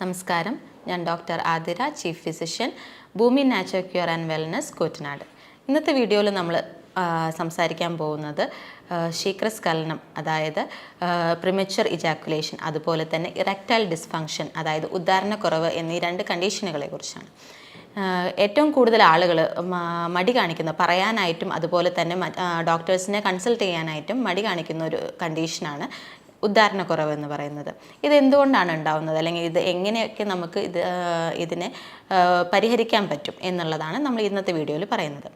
നമസ്കാരം. ഞാൻ doctor Athira chief physician Bhoomi nature cure and wellness Koottanad. ഇന്നത്തെ വീഡിയോയിൽ നമ്മൾ സംസാരിക്കാൻ പോകുന്നത് ശീക്രസ്ഖലനം അതായത് പ്രിമച്വർ ഇജാക്കുലേഷൻ അതുപോലെ തന്നെ ഇറക്ടൈൽ ഡിസ്ഫങ്ഷൻ അതായത് ഉദ്ധാരണക്കുറവ് എന്നീ രണ്ട് കണ്ടീഷനുകളെ കുറിച്ചാണ്. ഏറ്റവും കൂടുതൽ ആളുകൾ മടി കാണിക്കുന്ന പറയാനായിട്ടും അതുപോലെ തന്നെ ഡോക്ടേഴ്സിനെ കൺസൾട്ട് ചെയ്യാനായിട്ടും മടി കാണിക്കുന്ന ഒരു കണ്ടീഷനാണ് ഉദാഹരണക്കുറവ് എന്ന് പറയുന്നത്. ഇതെന്തുകൊണ്ടാണ് ഉണ്ടാവുന്നത്? അല്ലെങ്കിൽ ഇത് എങ്ങനെയൊക്കെ നമുക്ക് ഇത് ഇതിനെ പരിഹരിക്കാൻ പറ്റും എന്നുള്ളതാണ് നമ്മൾ ഇന്നത്തെ വീഡിയോയിൽ പറയുന്നത്.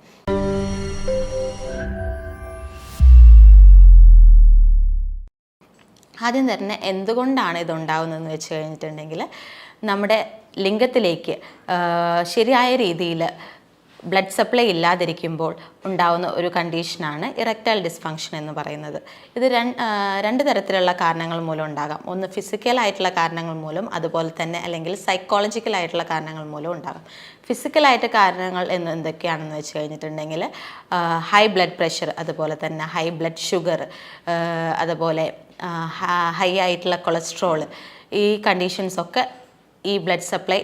ആദ്യം തന്നെ എന്തുകൊണ്ടാണ് ഇതുണ്ടാവുന്നതെന്ന് വെച്ച് കഴിഞ്ഞിട്ടുണ്ടെങ്കിൽ നമ്മുടെ ലിംഗത്തിലേക്ക് ശരിയായ രീതിയിൽ ബ്ലഡ് സപ്ലൈ ഇല്ലാതിരിക്കുമ്പോൾ ഉണ്ടാകുന്ന ഒരു കണ്ടീഷനാണ് ഇറക്ടൈൽ ഡിസ്ഫങ്ഷൻ എന്ന് പറയുന്നത്. ഇത് രണ്ട് തരത്തിലുള്ള കാരണങ്ങൾ മൂലം ഉണ്ടാകാം. ഒന്ന് ഫിസിക്കലായിട്ടുള്ള കാരണങ്ങൾ മൂലം അതുപോലെ തന്നെ അല്ലെങ്കിൽ സൈക്കോളജിക്കലായിട്ടുള്ള കാരണങ്ങൾ മൂലം ഉണ്ടാകാം. ഫിസിക്കലായിട്ട് കാരണങ്ങൾ എന്ന് എന്തൊക്കെയാണെന്ന് വെച്ച് കഴിഞ്ഞിട്ടുണ്ടെങ്കിൽ ഹൈ ബ്ലഡ് പ്രഷർ അതുപോലെ തന്നെ ഹൈ ബ്ലഡ് ഷുഗർ അതുപോലെ ഹൈ ആയിട്ടുള്ള കൊളസ്ട്രോൾ ഈ കണ്ടീഷൻസ് ഒക്കെ ഈ ബ്ലഡ് സപ്ലൈ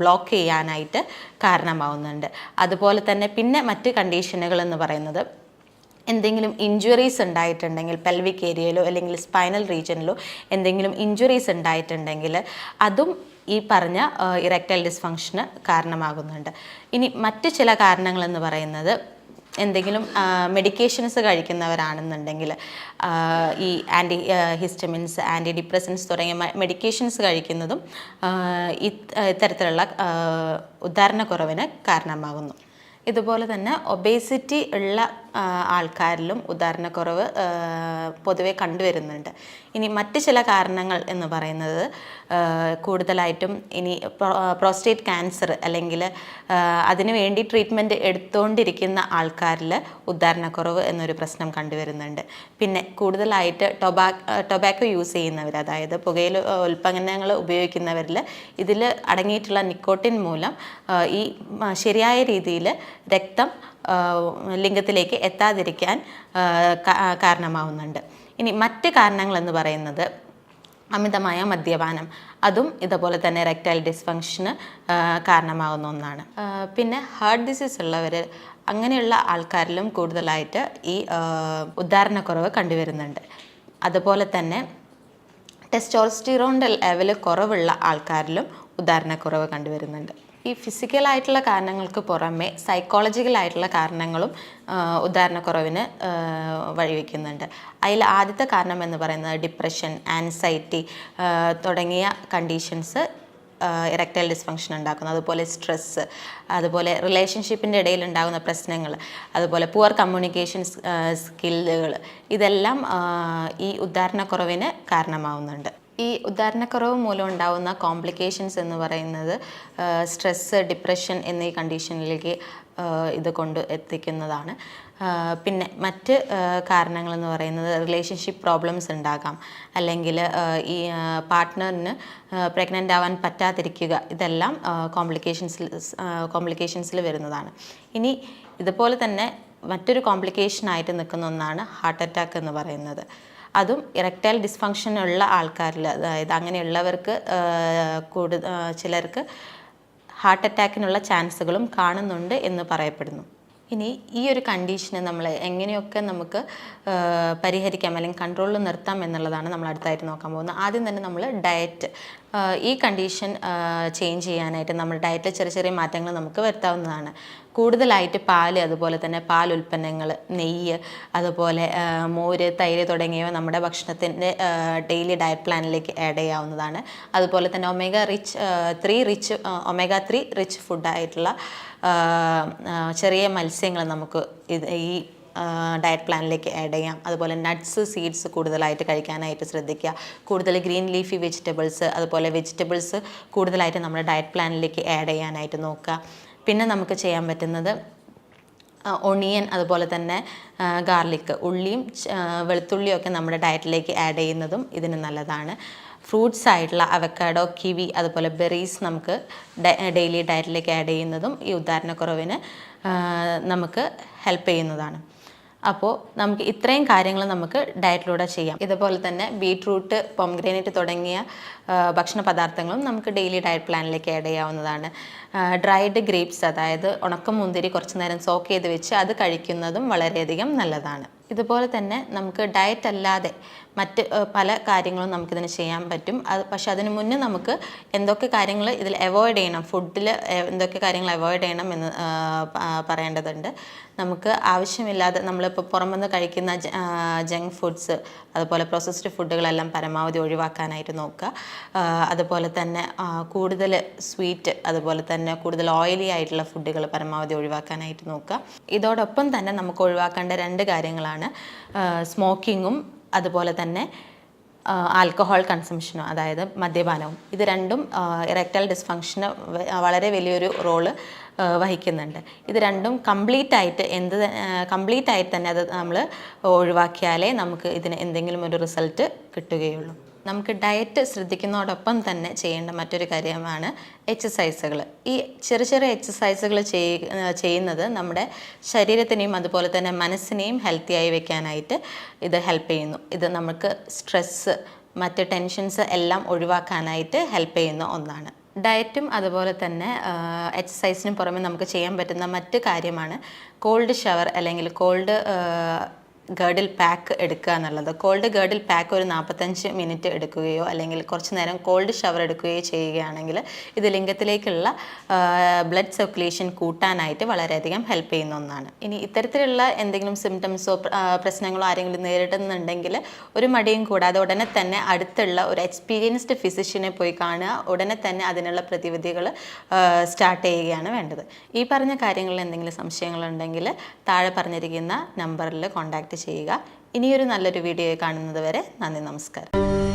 ബ്ലോക്ക് ചെയ്യാനായിട്ട് കാരണമാവുന്നുണ്ട്. അതുപോലെ തന്നെ പിന്നെ മറ്റ് കണ്ടീഷനുകൾ എന്ന് പറയുന്നത് എന്തെങ്കിലും ഇഞ്ചുറീസ് ഉണ്ടായിട്ടുണ്ടെങ്കിൽ പെൽവിക് ഏരിയയിലോ അല്ലെങ്കിൽ സ്പൈനൽ റീജിയനിലോ എന്തെങ്കിലും ഇഞ്ചുറീസ് ഉണ്ടായിട്ടുണ്ടെങ്കിൽ അതും ഈ പറഞ്ഞ ഇറക്ടൈൽ ഡിസ്ഫങ്ഷന് കാരണമാകുന്നുണ്ട്. ഇനി മറ്റ് ചില കാരണങ്ങളെന്ന് പറയുന്നത് എന്തെങ്കിലും മെഡിക്കേഷൻസ് കഴിക്കുന്നവരാണെന്നുണ്ടെങ്കിൽ ഈ ആന്റി ഹിസ്റ്റമിൻസ് ആന്റി ഡിപ്രസൻസ് തുടങ്ങിയ മെഡിക്കേഷൻസ് കഴിക്കുന്നതും ഇത്തരത്തിലുള്ള ഉദ്ധാരണക്കുറവിന് കാരണമാകുന്നു. ഇതുപോലെ തന്നെ ഒബേസിറ്റി ഉള്ള ആൾക്കാരിലും ഉദാഹരണക്കുറവ് പൊതുവെ കണ്ടുവരുന്നുണ്ട്. ഇനി മറ്റ് ചില കാരണങ്ങൾ എന്ന് പറയുന്നത് കൂടുതലായിട്ടും ഇനി പ്രോസ്റ്റേറ്റ് ക്യാൻസർ അല്ലെങ്കിൽ അതിനു വേണ്ടി ട്രീറ്റ്മെന്റ് എടുത്തുകൊണ്ടിരിക്കുന്ന ആൾക്കാരിൽ ഉദാഹരണക്കുറവ് എന്നൊരു പ്രശ്നം കണ്ടുവരുന്നുണ്ട്. പിന്നെ കൂടുതലായിട്ട് ടൊബാ ടൊബാക്കോ യൂസ് ചെയ്യുന്നവർ അതായത് പുകയില ഉൽപ്പന്നങ്ങൾ ഉപയോഗിക്കുന്നവരിൽ ഇതിൽ അടങ്ങിയിട്ടുള്ള നിക്കോട്ടിൻ മൂലം ഈ ശരിയായ രീതിയിൽ രക്തം ലിംഗത്തിലേക്ക് എത്താതിരിക്കാൻ കാരണമാവുന്നുണ്ട്. ഇനി മറ്റ് കാരണങ്ങളെന്ന് പറയുന്നത് അമിതമായ മദ്യപാനം. അതും ഇതുപോലെ തന്നെ റെക്ടൈൽ ഡിസ്ഫങ്ഷന് കാരണമാകുന്ന ഒന്നാണ്. പിന്നെ ഹാർട്ട് ഡിസീസ് ഉള്ളവർ അങ്ങനെയുള്ള ആൾക്കാരിലും കൂടുതലായിട്ട് ഈ ഉദ്ധാരണക്കുറവ് കണ്ടുവരുന്നുണ്ട്. അതുപോലെ തന്നെ ടെസ്റ്റോസ്റ്റിറോണിന്റെ ലെവൽ കുറവുള്ള ആൾക്കാരിലും ഉദാഹരണക്കുറവ് കണ്ടുവരുന്നുണ്ട്. ഈ ഫിസിക്കലായിട്ടുള്ള കാരണങ്ങൾക്ക് പുറമെ സൈക്കോളജിക്കലായിട്ടുള്ള കാരണങ്ങളും ഉദാഹരണക്കുറവിന് വഴിവെക്കുന്നുണ്ട്. അതിൽ ആദ്യത്തെ കാരണം എന്ന് പറയുന്നത് ഡിപ്രഷൻ ആൻസൈറ്റി തുടങ്ങിയ കണ്ടീഷൻസ് ഇറക്റ്റൈൽ ഡിസ്ഫങ്ഷൻ ഉണ്ടാക്കുന്നു. അതുപോലെ സ്ട്രെസ്സ് അതുപോലെ റിലേഷൻഷിപ്പിന്റെ ഇടയിൽ ഉണ്ടാകുന്ന പ്രശ്നങ്ങൾ അതുപോലെ പുവർ കമ്മ്യൂണിക്കേഷൻ സ്കില്ലുകൾ ഇതെല്ലാം ഈ ഉദാഹരണക്കുറവിന് കാരണമാവുന്നുണ്ട്. ഈ ഉദാഹരണക്കുറവ് മൂലം ഉണ്ടാകുന്ന കോംപ്ലിക്കേഷൻസ് എന്ന് പറയുന്നത് സ്ട്രെസ്സ് ഡിപ്രഷൻ എന്നീ കണ്ടീഷനിലേക്ക് ഇത് കൊണ്ട് എത്തിക്കുന്നതാണ്. പിന്നെ മറ്റ് കാരണങ്ങളെന്ന് പറയുന്നത് റിലേഷൻഷിപ്പ് പ്രോബ്ലംസ് ഉണ്ടാകാം. അല്ലെങ്കിൽ ഈ പാർട്ട്ണറിന് പ്രഗ്നന്റ് ആവാൻ പറ്റാതിരിക്കുക ഇതെല്ലാം കോംപ്ലിക്കേഷൻസിൽ കോംപ്ലിക്കേഷൻസിൽ വരുന്നതാണ്. ഇനി ഇതുപോലെ തന്നെ മറ്റൊരു കോംപ്ലിക്കേഷനായിട്ട് നിൽക്കുന്ന ഒന്നാണ് ഹാർട്ട് അറ്റാക്ക് എന്ന് പറയുന്നത്. അതും ഇറക്ടൈൽ ഡിസ്ഫങ്ഷൻ ഉള്ള ആൾക്കാരിൽ അതായത് അങ്ങനെയുള്ളവർക്ക് കൂടുതൽ ചിലർക്ക് ഹാർട്ട് അറ്റാക്കിനുള്ള ചാൻസുകളും കാണുന്നുണ്ട് എന്ന് പറയപ്പെടുന്നു. ഇനി ഈ ഒരു കണ്ടീഷനെ നമ്മൾ എങ്ങനെയൊക്കെ നമുക്ക് പരിഹരിക്കാം അല്ലെങ്കിൽ കൺട്രോളിൽ നിർത്താം എന്നുള്ളതാണ് നമ്മൾ അടുത്തായിട്ട് നോക്കാൻ പോകുന്നത്. ആദ്യം തന്നെ നമ്മൾ ഡയറ്റ് ഈ കണ്ടീഷൻ ചേഞ്ച് ചെയ്യാനായിട്ട് നമ്മൾ ഡയറ്റിൽ ചെറിയ ചെറിയ മാറ്റങ്ങൾ നമുക്ക് വരുത്താവുന്നതാണ്. കൂടുതലായിട്ട് പാൽ അതുപോലെ തന്നെ പാൽ ഉൽപ്പന്നങ്ങൾ നെയ്യ് അതുപോലെ മോര് തൈര് തുടങ്ങിയവ നമ്മുടെ ഭക്ഷണത്തിന്റെ ഡെയിലി ഡയറ്റ് പ്ലാനിലേക്ക് ആഡ് ചെയ്യാവുന്നതാണ്. അതുപോലെ തന്നെ omega rich three rich omega three rich ഫുഡായിട്ടുള്ള ചെറിയ മത്സ്യങ്ങൾ നമുക്ക് ഇത് ഈ ഡയറ്റ് പ്ലാനിലേക്ക് ആഡ് ചെയ്യാം. അതുപോലെ നട്ട്സ് സീഡ്സ് കൂടുതലായിട്ട് കഴിക്കാനായിട്ട് ശ്രദ്ധിക്കുക. കൂടുതൽ ഗ്രീൻ ലീഫി വെജിറ്റബിൾസ് അതുപോലെ വെജിറ്റബിൾസ് കൂടുതലായിട്ട് നമ്മുടെ ഡയറ്റ് പ്ലാനിലേക്ക് ആഡ് ചെയ്യാനായിട്ട് നോക്കുക. പിന്നെ നമുക്ക് ചെയ്യാൻ പറ്റുന്നത് ഒണിയൻ അതുപോലെ തന്നെ ഗാർലിക് ഉള്ളിയും വെളുത്തുള്ളിയും ഒക്കെ നമ്മുടെ ഡയറ്റിലേക്ക് ആഡ് ചെയ്യുന്നതും ഇതിന് നല്ലതാണ്. ഫ്രൂട്ട്സ് ആയിട്ടുള്ള അവക്കാഡോ കിവി അതുപോലെ ബെറീസ് നമുക്ക് ഡെയിലി ഡയറ്റിലേക്ക് ആഡ് ചെയ്യുന്നതും ഈ ഉദാഹരണക്കുറവിന് നമുക്ക് ഹെൽപ്പ് ചെയ്യുന്നതാണ്. അപ്പോൾ നമുക്ക് ഇത്രയും കാര്യങ്ങൾ നമുക്ക് ഡയറ്റിലൂടെ ചെയ്യാം. ഇതുപോലെ തന്നെ ബീട്രൂട്ട് പൊംഗ്രേനേറ്റ് തുടങ്ങിയ ഭക്ഷണ പദാർത്ഥങ്ങളും നമുക്ക് ഡെയിലി ഡയറ്റ് പ്ലാനിലേക്ക് ആഡ് ചെയ്യാവുന്നതാണ്. ഡ്രൈഡ് ഗ്രേപ്സ് അതായത് ഉണക്കമുന്തിരി കുറച്ച് നേരം സോക്ക് ചെയ്ത് വെച്ച് അത് കഴിക്കുന്നതും വളരെയധികം നല്ലതാണ്. ഇതുപോലെ തന്നെ നമുക്ക് ഡയറ്റ് അല്ലാതെ മറ്റ് പല കാര്യങ്ങളും നമുക്കിതിന് ചെയ്യാൻ പറ്റും. അത് പക്ഷെ അതിന് മുന്നേ നമുക്ക് എന്തൊക്കെ കാര്യങ്ങൾ ഇതിൽ അവോയ്ഡ് ചെയ്യണം ഫുഡിൽ എന്തൊക്കെ കാര്യങ്ങൾ അവോയ്ഡ് ചെയ്യണം എന്ന് പറയേണ്ടതുണ്ട്. നമുക്ക് ആവശ്യമില്ലാതെ നമ്മളിപ്പോൾ പുറമെന്ന് കഴിക്കുന്ന ജങ്ക് ഫുഡ്സ് അതുപോലെ പ്രോസസ്ഡ് ഫുഡുകളെല്ലാം പരമാവധി ഒഴിവാക്കാനായിട്ട് നോക്കുക. അതുപോലെ തന്നെ കൂടുതൽ സ്വീറ്റ് അതുപോലെ തന്നെ കൂടുതൽ ഓയിലി ആയിട്ടുള്ള ഫുഡുകൾ പരമാവധി ഒഴിവാക്കാനായിട്ട് നോക്കുക. ഇതോടൊപ്പം തന്നെ നമുക്ക് ഒഴിവാക്കേണ്ട രണ്ട് കാര്യങ്ങളാണ്. സ്മോക്കിങ്ങും അതുപോലെ തന്നെ ആൽക്കഹോൾ കൺസംഷനും അതായത് മദ്യപാനവും ഇത് രണ്ടും ഇറക്ടൽ ഡിസ്ഫങ്ഷന് വളരെ വലിയൊരു റോൾ വഹിക്കുന്നുണ്ട്. ഇത് രണ്ടും കംപ്ലീറ്റ് ആയിട്ട് എന്ത് കംപ്ലീറ്റ് ആയിട്ട് തന്നെ അത് നമ്മൾ ഒഴിവാക്കിയാലേ നമുക്ക് ഇതിന് എന്തെങ്കിലും ഒരു റിസൾട്ട് കിട്ടുകയുള്ളൂ. നമുക്ക് ഡയറ്റ് ശ്രദ്ധിക്കുന്നതോടൊപ്പം തന്നെ ചെയ്യേണ്ട മറ്റൊരു കാര്യമാണ് എക്സസൈസുകൾ ഈ ചെറിയ ചെറിയ എക്സസൈസുകൾ ചെയ്യുന്നത് നമ്മുടെ ശരീരത്തിനെയും അതുപോലെ തന്നെ മനസ്സിനെയും ഹെൽത്തിയായി വെക്കാനായിട്ട് ഇത് ഹെൽപ്പ് ചെയ്യുന്നു. ഇത് നമുക്ക് സ്ട്രെസ്സ് മറ്റ് ടെൻഷൻസ് എല്ലാം ഒഴിവാക്കാനായിട്ട് ഹെൽപ്പ് ചെയ്യുന്ന ഒന്നാണ്. ഡയറ്റും അതുപോലെ തന്നെ എക്സസൈസിനും പുറമെ നമുക്ക് ചെയ്യാൻ പറ്റുന്ന മറ്റ് കാര്യമാണ് കോൾഡ് ഷവർ അല്ലെങ്കിൽ കോൾഡ് ഗേർഡിൽ പാക്ക് എടുക്കുക എന്നുള്ളത്. കോൾഡ് ഗേർഡിൽ പാക്ക് ഒരു നാൽപ്പത്തഞ്ച് മിനിറ്റ് എടുക്കുകയോ അല്ലെങ്കിൽ കുറച്ച് നേരം കോൾഡ് ഷവർ എടുക്കുകയോ ചെയ്യുകയാണെങ്കിൽ ഇത് ലിംഗത്തിലേക്കുള്ള ബ്ലഡ് സർക്കുലേഷൻ കൂട്ടാനായിട്ട് വളരെയധികം ഹെൽപ്പ് ചെയ്യുന്ന ഒന്നാണ്. ഇനി ഇത്തരത്തിലുള്ള എന്തെങ്കിലും സിംറ്റംസോ പ്രശ്നങ്ങളോ ആരെങ്കിലും നേരിടുന്നുണ്ടെങ്കിൽ ഒരു മടിയും കൂടാതെ ഉടനെ തന്നെ അടുത്തുള്ള ഒരു എക്സ്പീരിയൻസ്ഡ് ഫിസിഷ്യനെ പോയി കാണുക. ഉടനെ തന്നെ അതിനുള്ള പ്രതിവിധികൾ സ്റ്റാർട്ട് ചെയ്യുകയാണ് വേണ്ടത്. ഈ പറഞ്ഞ കാര്യങ്ങളിൽ എന്തെങ്കിലും സംശയങ്ങളുണ്ടെങ്കിൽ താഴെ പറഞ്ഞിരിക്കുന്ന നമ്പറിൽ കോൺടാക്റ്റ് ചെയ്യുക. ഇനിയൊരു നല്ലൊരു വീഡിയോ കാണുന്നത് വരെ നന്ദി നമസ്കാരം.